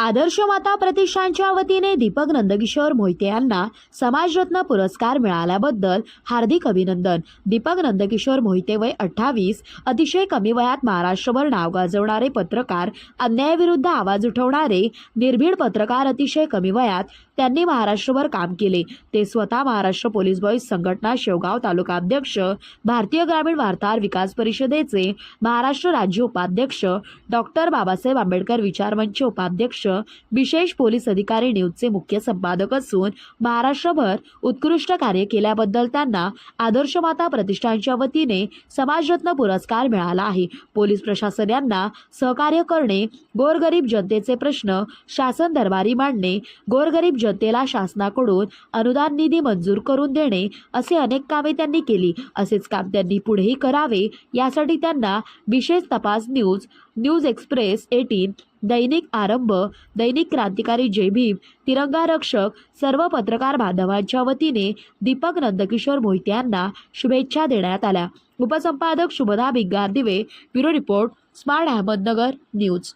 आदर्श माता प्रतिष्ठानच्या वतीने दीपक नंदकिशोर मोहिते यांना समाजरत्न पुरस्कार मिळाल्याबद्दल हार्दिक अभिनंदन. दीपक नंदकिशोर मोहिते वय अठ्ठावीस अतिशय कमी वयात महाराष्ट्रभर नाव गाजवणारे पत्रकार अन्यायाविरुद्ध आवाज उठवणारे निर्भीड पत्रकार अतिशय कमी वयात त्यांनी महाराष्ट्रभर काम केले. ते स्वतः महाराष्ट्र पोलीस बॉईज संघटना शेवगाव तालुका अध्यक्ष भारतीय ग्रामीण वार्ताहर विकास परिषदेचे महाराष्ट्र राज्य उपाध्यक्ष डॉक्टर बाबासाहेब आंबेडकर विचारमंच उपाध्यक्ष विशेष पोलीस अधिकारी न्यूजचे मुख्य संपादक असून महाराष्ट्रभर उत्कृष्ट कार्य केल्याबद्दल त्यांना आदर्श माता प्रतिष्ठानच्या वतीने समाजरत्न पुरस्कार मिळाला आहे. पोलीस प्रशासन यांना सहकार्य करणे गोरगरीब जनतेचे प्रश्न शासन दरबारी मांडणे गोरगरीब जनतेला शासनाकडून अनुदान निधी मंजूर करून देणे असे अनेक कामे त्यांनी केली. असेच काम त्यांनी पुढेही करावे यासाठी त्यांना विशेष तपास न्यूज न्यूज एक्सप्रेस एटीन दैनिक आरंभ दैनिक क्रांतिकारी जयभीम तिरंगा रक्षक सर्व पत्रकार बांधवांच्या वतीने दीपक नंदकिशोर मोहिते यांना शुभेच्छा देण्यात आल्या. उपसंपादक Shubhada Bhingardive bureau report smart Ahmednagar news.